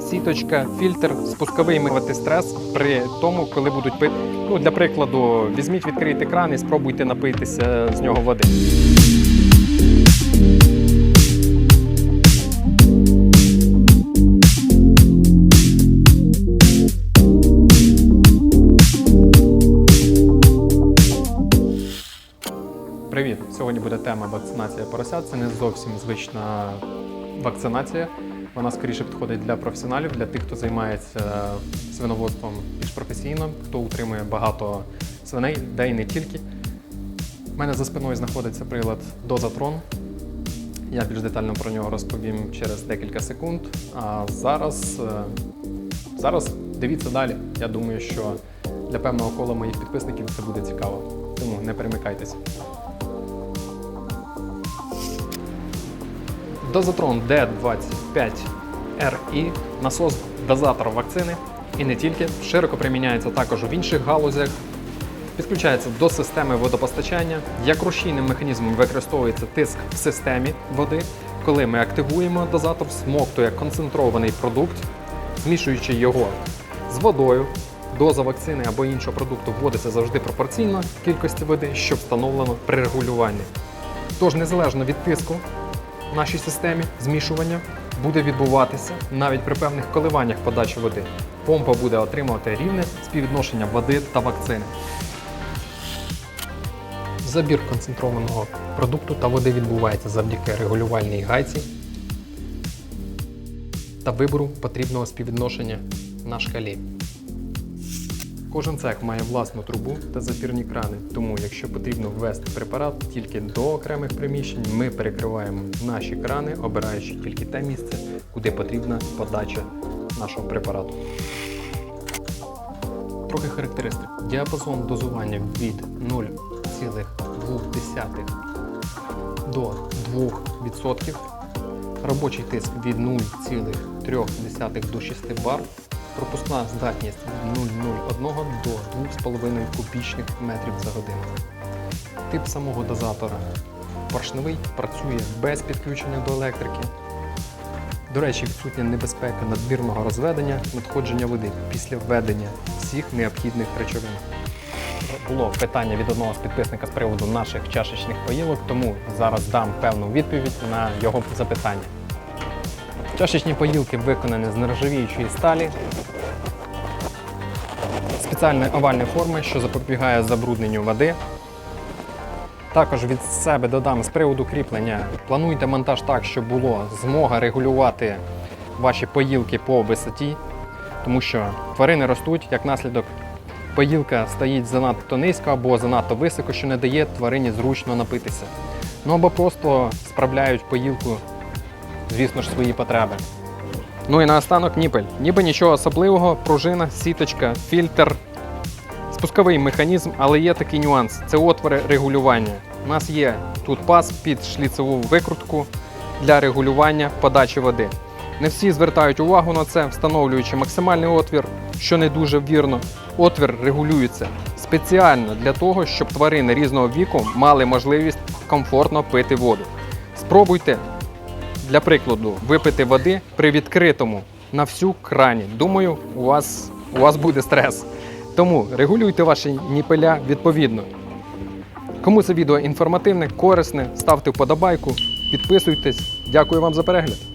Сіточка, фільтр, спусковий мигати стрес при тому, коли будуть пити. Ну, для прикладу, візьміть, відкрийте кран і спробуйте напитися з нього води. Привіт! Сьогодні буде тема вакцинація поросят. Це не зовсім звична вакцинація. Вона скоріше підходить для професіоналів, для тих, хто займається свиноводством більш професійно, хто утримує багато свиней, де і не тільки. У мене за спиною знаходиться прилад Дозатрон. Я більш детально про нього розповім через декілька секунд. А зараз, е, зараз дивіться далі. Я думаю, що для певного кола моїх підписників це буде цікаво. Тому не перемикайтеся. Дозатрон D25RI насос дозатор вакцини і не тільки широко приміняється також в інших галузях. Підключається до системи водопостачання. Як рушійним механізмом використовується тиск в системі води. Коли ми активуємо дозатор, смоктує концентрований продукт, змішуючи його з водою. Доза вакцини або іншого продукту вводиться завжди пропорційно кількості води, що встановлено при регулюванні. Тож, незалежно від тиску, нашій системі змішування буде відбуватися навіть при певних коливаннях подачі води. Помпа буде отримувати рівне співвідношення води та вакцини. Забір концентрованого продукту та води відбувається завдяки регулювальній гайці та вибору потрібного співвідношення на шкалі. Кожен цех має власну трубу та запірні крани, тому якщо потрібно ввести препарат тільки до окремих приміщень, ми перекриваємо наші крани, обираючи тільки те місце, куди потрібна подача нашого препарату. Трохи характеристик. Діапазон дозування від 0,2 до 2%. Робочий тиск від 0,3 до 6 бар. Пропускна здатність від 0,01 до 2,5 кубічних метрів за годину. Тип самого дозатора поршневий, працює без підключення до електрики. До речі, відсутня небезпека надмірного розведення, надходження води після введення всіх необхідних речовин. Було питання від одного з підписника з приводу наших чашечних поїлок, тому зараз дам певну відповідь на його запитання. Чашечні поїлки виконані з нержавіючої сталі спеціальної овальної форми, що запобігає забрудненню води. Також від себе додам з приводу кріплення. Плануйте монтаж так, щоб було змога регулювати ваші поїлки по висоті, тому що тварини ростуть, як наслідок поїлка стоїть занадто низько або занадто високо, що не дає тварині зручно напитися. Ну або просто справляють поїлку, звісно ж, свої потреби. Ну і наостанок ніпель. Ніби нічого особливого, пружина, сіточка, фільтр, спусковий механізм, але є такий нюанс це отвори регулювання. У нас є тут пас під шліцеву викрутку для регулювання подачі води. Не всі звертають увагу на це, встановлюючи максимальний отвір, що не дуже вірно. Отвір регулюється спеціально для того, щоб тварини різного віку мали можливість комфортно пити воду. Спробуйте для прикладу, випити води при відкритому на всю крані. Думаю, у вас, у вас буде стрес. Тому регулюйте ваші ніпеля відповідно. Кому це відео інформативне, корисне, ставте вподобайку, підписуйтесь. Дякую вам за перегляд.